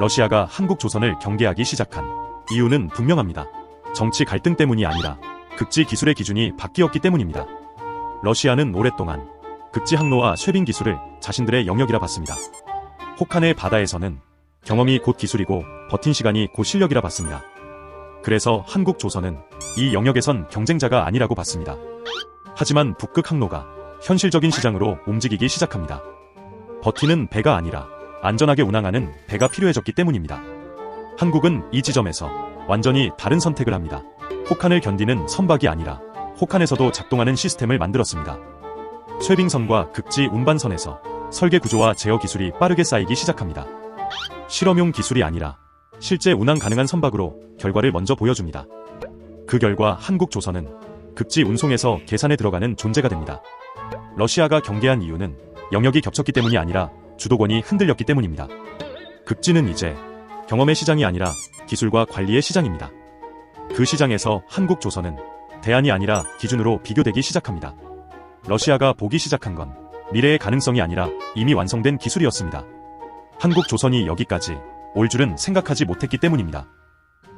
러시아가 한국 조선을 경계하기 시작한 이유는 분명합니다. 정치 갈등 때문이 아니라 극지 기술의 기준이 바뀌었기 때문입니다. 러시아는 오랫동안 극지 항로와 쇠빙 기술을 자신들의 영역이라 봤습니다. 혹한의 바다에서는 경험이 곧 기술이고 버틴 시간이 곧 실력이라 봤습니다. 그래서 한국 조선은 이 영역에선 경쟁자가 아니라고 봤습니다. 하지만 북극 항로가 현실적인 시장으로 움직이기 시작합니다. 버티는 배가 아니라 안전하게 운항하는 배가 필요해졌기 때문입니다. 한국은 이 지점에서 완전히 다른 선택을 합니다. 혹한을 견디는 선박이 아니라 혹한에서도 작동하는 시스템을 만들었습니다. 쇠빙선과 극지 운반선에서 설계 구조와 제어 기술이 빠르게 쌓이기 시작합니다. 실험용 기술이 아니라 실제 운항 가능한 선박으로 결과를 먼저 보여줍니다. 그 결과 한국 조선은 극지 운송에서 계산에 들어가는 존재가 됩니다. 러시아가 경계한 이유는 영역이 겹쳤기 때문이 아니라 주도권이 흔들렸기 때문입니다. 극지는 이제 경험의 시장이 아니라 기술과 관리의 시장입니다. 그 시장에서 한국 조선은 대안이 아니라 기준으로 비교되기 시작합니다. 러시아가 보기 시작한 건 미래의 가능성이 아니라 이미 완성된 기술이었습니다. 한국 조선이 여기까지 올 줄은 생각하지 못했기 때문입니다.